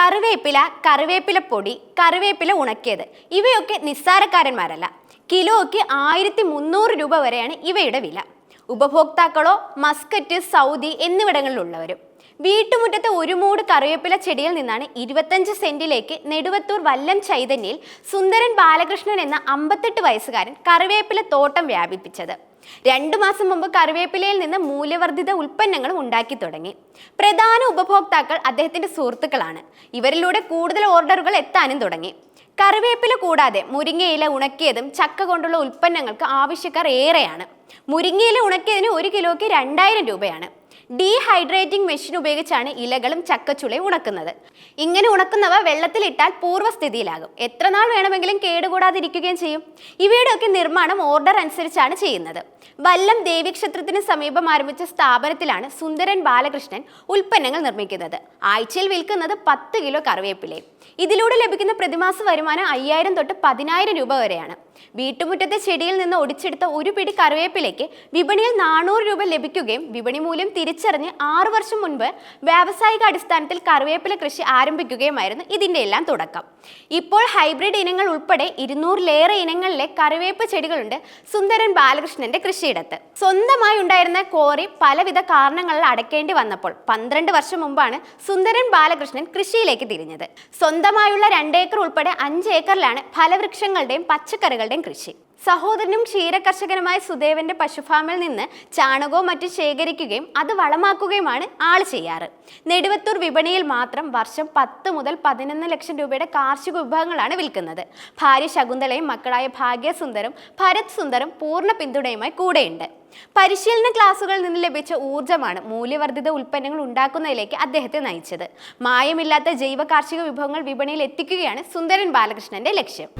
കറിവേപ്പില കറിവേപ്പില പൊടി കറിവേപ്പില ഉണക്കിയത്. ഇവയൊക്കെ നിസ്സാരക്കാരന്മാരല്ല. കിലോയ്ക്ക് ആയിരത്തി മുന്നൂറ് രൂപ വരെയാണ് ഇവയുടെ വില. ഉപഭോക്താക്കളോ മസ്കറ്റ് സൗദി എന്നിവിടങ്ങളിലുള്ളവരും. വീട്ടുമുറ്റത്തെ ഒരു മൂട് കറിവേപ്പില ചെടിയിൽ നിന്നാണ് ഇരുപത്തഞ്ച് സെന്റിലേക്ക് നെടുവത്തൂർ വല്ലം ചൈതന്യയിൽ സുന്ദരൻ ബാലകൃഷ്ണൻ എന്ന അമ്പത്തെട്ട് വയസ്സുകാരൻ കറിവേപ്പില തോട്ടം വ്യാപിപ്പിച്ചത്. രണ്ടു മാസം മുമ്പ് കറിവേപ്പിലയിൽ നിന്ന് മൂല്യവർദ്ധിത ഉൽപ്പന്നങ്ങളും ഉണ്ടാക്കി തുടങ്ങി. പ്രധാന ഉപഭോക്താക്കൾ അദ്ദേഹത്തിന്റെ സുഹൃത്തുക്കളാണ്. ഇവരിലൂടെ കൂടുതൽ ഓർഡറുകൾ എത്താനും തുടങ്ങി. കറിവേപ്പില കൂടാതെ മുരിങ്ങയില ഉണക്കിയതും ചക്ക കൊണ്ടുള്ള ഉൽപ്പന്നങ്ങൾക്ക് ആവശ്യക്കാർ ഏറെയാണ്. മുരിങ്ങയില ഉണക്കിയതിന് ഒരു കിലോയ്ക്ക് രണ്ടായിരം രൂപയാണ്. ഡീഹൈഡ്രേറ്റിംഗ് മെഷീൻ ഉപയോഗിച്ചാണ് ഇലകളും ചക്കച്ചുളയും ഉണക്കുന്നത്. ഇങ്ങനെ ഉണക്കുന്നവ വെള്ളത്തിലിട്ടാൽ പൂർവസ്ഥിതിയിലാകും എത്ര നാൾ വേണമെങ്കിലും കേടുകൂടാതിരിക്കുകയും ചെയ്യും. ഇവയുടെയൊക്കെ നിർമ്മാണം ഓർഡർ അനുസരിച്ചാണ് ചെയ്യുന്നത്. വല്ലം ദേവീക്ഷേത്രത്തിന് സമീപം ആരംഭിച്ച സ്ഥാപനത്തിലാണ് സുന്ദരൻ ബാലകൃഷ്ണൻ ഉൽപ്പന്നങ്ങൾ നിർമ്മിക്കുന്നത്. ആഴ്ചയിൽ വിൽക്കുന്നത് പത്ത് കിലോ കറിവേപ്പിലയും ഇതിലൂടെ ലഭിക്കുന്ന പ്രതിമാസ വരുമാനം അയ്യായിരം തൊട്ട് പതിനായിരം രൂപ വരെയാണ്. വീട്ടുമുറ്റത്തെ ചെടിയിൽ നിന്ന് ഒടിച്ചെടുത്ത ഒരു പിടി കറിവേപ്പിലേക്ക് വിപണിയിൽ നാനൂറ് രൂപ ലഭിക്കുകയും വിപണി മൂല്യം തിരിച്ചറിഞ്ഞ് ആറു വർഷം മുൻപ് വ്യാവസായിക അടിസ്ഥാനത്തിൽ കറിവേപ്പില കൃഷി ആരംഭിക്കുകയുമായിരുന്നു. ഇതിന്റെ എല്ലാം തുടക്കം. ഇപ്പോൾ ഹൈബ്രിഡ് ഇനങ്ങൾ ഉൾപ്പെടെ ഇരുന്നൂറിലേറെ ഇനങ്ങളിലെ കറിവേപ്പ് ചെടികളുണ്ട് സുന്ദരൻ ബാലകൃഷ്ണന്റെ കൃഷിയിടത്ത്. സ്വന്തമായി ഉണ്ടായിരുന്ന കോറി പലവിധ കാരണങ്ങളിൽ അടയ്ക്കേണ്ടി വന്നപ്പോൾ പന്ത്രണ്ട് വർഷം മുമ്പാണ് സുന്ദരൻ ബാലകൃഷ്ണൻ കൃഷിയിലേക്ക് തിരിഞ്ഞത്. സ്വന്തമായുള്ള രണ്ടേക്കർ ഉൾപ്പെടെ അഞ്ച് ഏക്കറിലാണ് ഫലവൃക്ഷങ്ങളുടെയും പച്ചക്കറികളുടെയും കൃഷി. സഹോദരനും ക്ഷീരകർഷകനുമായ സുദേവന്റെ പശുഫാമിൽ നിന്ന് ചാണകവും മറ്റും ശേഖരിക്കുകയും അത് വളമാക്കുകയുമാണ് ആൾ ചെയ്യാറ്. നെടുവത്തൂർ വിപണിയിൽ മാത്രം വർഷം പത്ത് മുതൽ പതിനൊന്ന് ലക്ഷം രൂപയുടെ കാർഷിക വിഭവങ്ങളാണ് വിൽക്കുന്നത്. ഭാര്യ ശകുന്തളയും മക്കളായ ഭാഗ്യസുന്ദരും ഭരത് സുന്ദരും പൂർണ പിന്തുണയുമായി കൂടെയുണ്ട്. പരിശീലന ക്ലാസുകളിൽ നിന്ന് ലഭിച്ച ഊർജമാണ് മൂല്യവർദ്ധിത ഉൽപ്പന്നങ്ങൾ ഉണ്ടാക്കുന്നതിലേക്ക് അദ്ദേഹത്തെ നയിച്ചത്. മായമില്ലാത്ത ജൈവ കാർഷിക വിഭവങ്ങൾ വിപണിയിൽ എത്തിക്കുകയാണ് സുന്ദരൻ ബാലകൃഷ്ണന്റെ ലക്ഷ്യം.